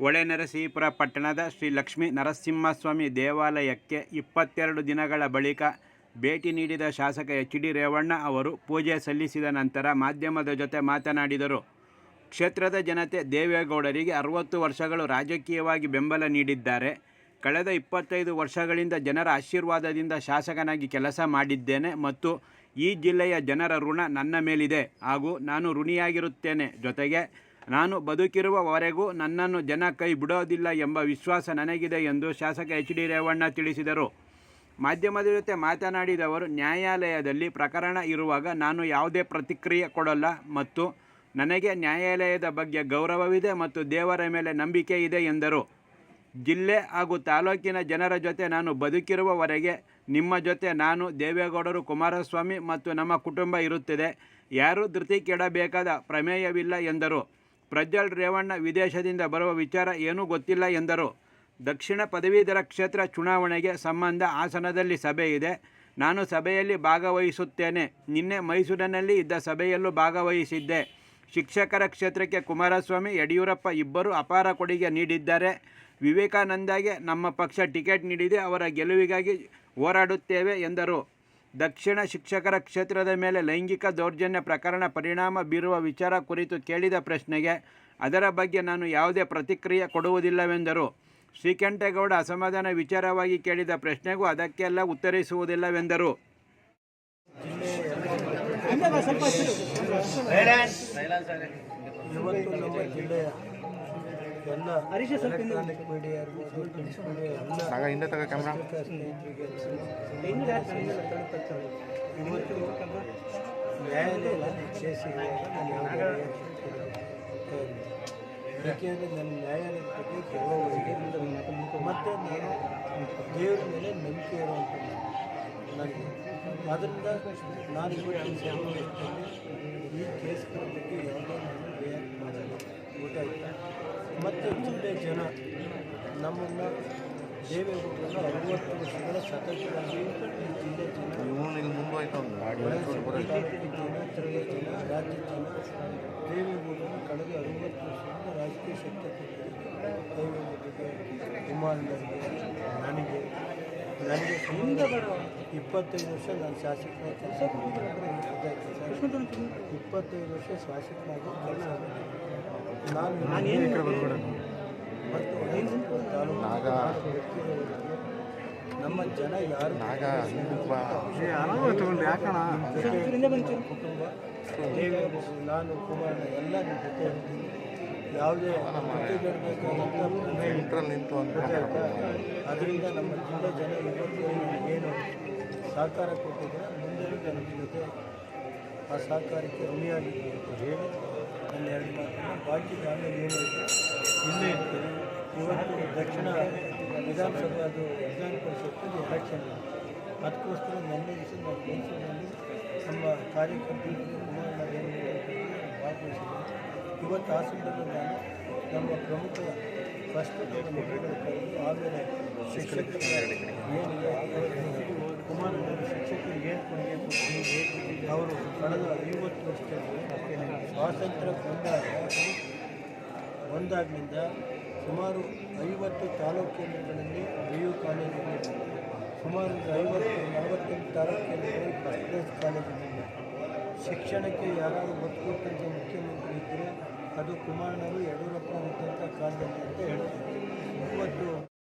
ಹೊಳೆನರಸೀಪುರ ಪಟ್ಟಣದ ಶ್ರೀ ಲಕ್ಷ್ಮೀ ನರಸಿಂಹಸ್ವಾಮಿ ದೇವಾಲಯಕ್ಕೆ ಇಪ್ಪತ್ತೆರಡು ದಿನಗಳ ಬಳಿಕ ಭೇಟಿ ನೀಡಿದ ಶಾಸಕ ಎಚ್ ಡಿ ರೇವಣ್ಣ ಅವರು ಪೂಜೆ ಸಲ್ಲಿಸಿದ ನಂತರ ಮಾಧ್ಯಮದ ಜೊತೆ ಮಾತನಾಡಿದರು. ಕ್ಷೇತ್ರದ ಜನತೆ ದೇವೇಗೌಡರಿಗೆ ಅರವತ್ತು ವರ್ಷಗಳು ರಾಜಕೀಯವಾಗಿ ಬೆಂಬಲ ನೀಡಿದ್ದಾರೆ. ಕಳೆದ ಇಪ್ಪತ್ತೈದು ವರ್ಷಗಳಿಂದ ಜನರ ಆಶೀರ್ವಾದದಿಂದ ಶಾಸಕನಾಗಿ ಕೆಲಸ ಮಾಡಿದ್ದೇನೆ ಮತ್ತು ಈ ಜಿಲ್ಲೆಯ ಜನರ ಋಣ ನನ್ನ ಮೇಲಿದೆ ಹಾಗೂ ನಾನು ಋಣಿಯಾಗಿರುತ್ತೇನೆ. ಜೊತೆಗೆ ನಾನು ಬದುಕಿರುವವರೆಗೂ ನನ್ನನ್ನು ಜನ ಕೈ ಬಿಡೋದಿಲ್ಲ ಎಂಬ ವಿಶ್ವಾಸ ನನಗಿದೆ ಎಂದು ಶಾಸಕ ಎಚ್ ಡಿ ರೇವಣ್ಣ ತಿಳಿಸಿದರು. ಮಾಧ್ಯಮದ ಜೊತೆ ಮಾತನಾಡಿದವರು ನ್ಯಾಯಾಲಯದಲ್ಲಿ ಪ್ರಕರಣ ಇರುವಾಗ ನಾನು ಯಾವುದೇ ಪ್ರತಿಕ್ರಿಯೆ ಕೊಡಲ್ಲ ಮತ್ತು ನನಗೆ ನ್ಯಾಯಾಲಯದ ಬಗ್ಗೆ ಗೌರವವಿದೆ ಮತ್ತು ದೇವರ ಮೇಲೆ ನಂಬಿಕೆ ಇದೆ ಎಂದರು. ಜಿಲ್ಲೆ ಹಾಗೂ ತಾಲೂಕಿನ ಜನರ ಜೊತೆ ನಾನು ಬದುಕಿರುವವರೆಗೆ ನಿಮ್ಮ ಜೊತೆ ನಾನು ದೇವೇಗೌಡರು ಕುಮಾರಸ್ವಾಮಿ ಮತ್ತು ನಮ್ಮ ಕುಟುಂಬ ಇರುತ್ತದೆ. ಯಾರೂ ಧೃತಿ ಕೆಡಬೇಕಾದ ಪ್ರಮೇಯವಿಲ್ಲ ಎಂದರು. ಪ್ರಜ್ವಲ್ ರೇವಣ್ಣ ವಿದೇಶದಿಂದ ಬರುವ ವಿಚಾರ ಏನೂ ಗೊತ್ತಿಲ್ಲ ಎಂದರು. ದಕ್ಷಿಣ ಪದವೀಧರ ಕ್ಷೇತ್ರ ಚುನಾವಣೆಗೆ ಸಂಬಂಧ ಹಾಸನದಲ್ಲಿ ಸಭೆ ಇದೆ. ನಾನು ಸಭೆಯಲ್ಲಿ ಭಾಗವಹಿಸುತ್ತೇನೆ. ನಿನ್ನೆ ಮೈಸೂರಿನಲ್ಲಿ ಇದ್ದ ಸಭೆಯಲ್ಲೂ ಭಾಗವಹಿಸಿದ್ದೆ. ಶಿಕ್ಷಕರ ಕ್ಷೇತ್ರಕ್ಕೆ ಕುಮಾರಸ್ವಾಮಿ, ಯಡಿಯೂರಪ್ಪ ಇಬ್ಬರು ಅಪಾರ ಕೊಡುಗೆ ನೀಡಿದ್ದಾರೆ. ವಿವೇಕಾನಂದಗೆ ನಮ್ಮ ಪಕ್ಷ ಟಿಕೆಟ್ ನೀಡಿದೆ. ಅವರ ಗೆಲುವಿಗಾಗಿ ಹೋರಾಡುತ್ತೇವೆ ಎಂದರು. ದಕ್ಷಿಣ ಶಿಕ್ಷಕರ ಕ್ಷೇತ್ರದ ಮೇಲೆ ಲೈಂಗಿಕ ದೌರ್ಜನ್ಯ ಪ್ರಕರಣ ಪರಿಣಾಮ ಬೀರುವ ವಿಚಾರ ಕುರಿತು ಕೇಳಿದ ಪ್ರಶ್ನೆಗೆ ಅದರ ಬಗ್ಗೆ ನಾನು ಯಾವುದೇ ಪ್ರತಿಕ್ರಿಯೆ ಕೊಡುವುದಿಲ್ಲವೆಂದರು. ಶ್ರೀಕಂಠೇಗೌಡ ಅಸಮಾಧಾನ ವಿಚಾರವಾಗಿ ಕೇಳಿದ ಪ್ರಶ್ನೆಗೂ ಅದಕ್ಕೆಲ್ಲ ಉತ್ತರಿಸುವುದಿಲ್ಲವೆಂದರು. ಇವತ್ತು ನಮ್ಮ ಜಿಲ್ಲೆಯ ಎಲ್ಲ ಎಲೆಕ್ಟ್ರಾನಿಕ್ ಮೀಡಿಯಾ ಇರ್ಬೋದು ಪ್ರಿಂಟ್ ಮೀಡಿಯಾ ಎಲ್ಲ ಇವತ್ತು ನ್ಯಾಯಾಲಯದಲ್ಲಿ ಕೇಸ್ ಇರುವಾಗ ನಾನು ಯಾವುದೇ ಏಕೆಂದರೆ ನನ್ನ ನ್ಯಾಯಾಲಯದ ಬಗ್ಗೆ ಮತ್ತು ನಾನು ದೇವರ ಮೇಲೆ ನಂಬಿಕೆ ಇರುವಂಥ ನನಗೆ. ಅದರಿಂದ ನಾನು ಇವತ್ತಿನ ಈ ಕೇಸ್ಗಳ ಬಗ್ಗೆ ಯಾವುದೇ ನಾನು ರಿಯಾಕ್ಟ್ ಮಾಡಲ್ಲ. ಗೊತ್ತಾಯ್ತಾ ಮತ್ತು ಜಿಲ್ಲೆ ಜನ ನಮ್ಮನ್ನು ದೇವೇಗೌಡರನ್ನು ಅರವತ್ತು ವರ್ಷಗಳ ಸತತವಾಗಿ ಜಿಲ್ಲೆ ತಾಲೂಕಿನ ಜನ ರಾಜ್ಯ ಜನ ದೇವೇಗೌಡರನ್ನು ಕಳೆದ ಅರವತ್ತು ವರ್ಷದಿಂದ ರಾಜಕೀಯ ಶಕ್ತಿ ದೇವಿ ದೇವೇಗೌಡರಿಗೆ ಕುಮಾರಣ್ಣರಿಗೆ ನನಗೆ ನನಗೆ ಸುಮಾರು ಇಪ್ಪತ್ತೈದು ವರ್ಷ ನಾನು ಶಾಸಕನ ಕೆಲಸ ಇಪ್ಪತ್ತೈದು ವರ್ಷ ಶಾಸಕನಾಗಿ ಕೆಲಸ ನಾಗ. ನಮ್ಮ ಜನ ಯಾರು? ನಾಗ ಹಿಂದಕ್ಕೆ ಬಾ ಕುಟುಂಬ ನಾನು ಕುಮಾರ ಎಲ್ಲ ಜೊತೆ ಯಾವುದೇ ಸೆಂಟ್ರಲ್ ನಿಂತು ಅಂತ ಅದರಿಂದ ನಮ್ಮ ಜಿಲ್ಲೆ ಜನ ಇವತ್ತು ಏನು ಸಹಕಾರ ಕೊಟ್ಟಿದ್ರೆ ಮುಂದೆ ನಮ್ಮ ಜೊತೆ ಆ ಸಹಕಾರಕ್ಕೆ ಋಣಿಯಾಗಿದೆ ಅಂತ ಹೇಳಿ ನನ್ನ ಎರಡು ಮಾತನ್ನು ಬಾಕಿ ಆಮೇಲೆ ಏನಾಯಿತು ಇಲ್ಲೇ ಇರ್ತೀನಿ ಇವತ್ತು ದಕ್ಷಿಣ ವಿಧಾನಸಭೆ ಅದು ವಿಧಾನ ಪರಿಷತ್ತು ಎಲೆಕ್ಷನ್ ಅದಕ್ಕೋಸ್ಕರ ನನ್ನ ದಿವಸ ನಾನು ಮೈಸೂರಿನಲ್ಲಿ ನಮ್ಮ ಕಾರ್ಯಕರ್ತರಿಗೆ ಭಾಗವಹಿಸಿದೆ ಇವತ್ತು ಆ ನಾನು ನಮ್ಮ ಪ್ರಮುಖ ಫಸ್ಟ್ ಮುಖಂಡರ ಕರೆದು ಆಮೇಲೆ ಶಿಕ್ಷಕರ ಕುಮಾರಣ್ಣ ಶಿಕ್ಷಕರಿಗೆ ಏನು ಕೊಡುಗೆ ಕೊಟ್ಟಿದ್ದಾರೆ ಅವರು ಕಳೆದ ಐವತ್ತು ವರ್ಷದಲ್ಲಿ ಸ್ವಾತಂತ್ರ್ಯ ಬಂದಾಗ ಒಂದಾಗಿನಿಂದ ಸುಮಾರು ಐವತ್ತು ತಾಲೂಕು ಕೇಂದ್ರಗಳಲ್ಲಿ ಪಿ ಯು ಕಾಲೇಜುಗಳು ಸುಮಾರು ಐವತ್ತು, ನಲವತ್ತೆಂಟು ತಾಲೂಕು ಕೇಂದ್ರಗಳಲ್ಲಿ ಫಸ್ಟ್ ಕ್ಲಾಸ್ ಕಾಲೇಜುಗಳಿವೆ ಶಿಕ್ಷಣಕ್ಕೆ ಯಾರಾದರೂ ಕೊಟ್ಟಂಥ ಮುಖ್ಯಮಂತ್ರಿ ಇದ್ದರೆ ಅದು ಕುಮಾರಣ್ಣರು ಯಡಿಯೂರಪ್ಪ ಅಂತ ಕಾಲದಲ್ಲಿ ಅಂತ ಹೇಳ್ತಾರೆ.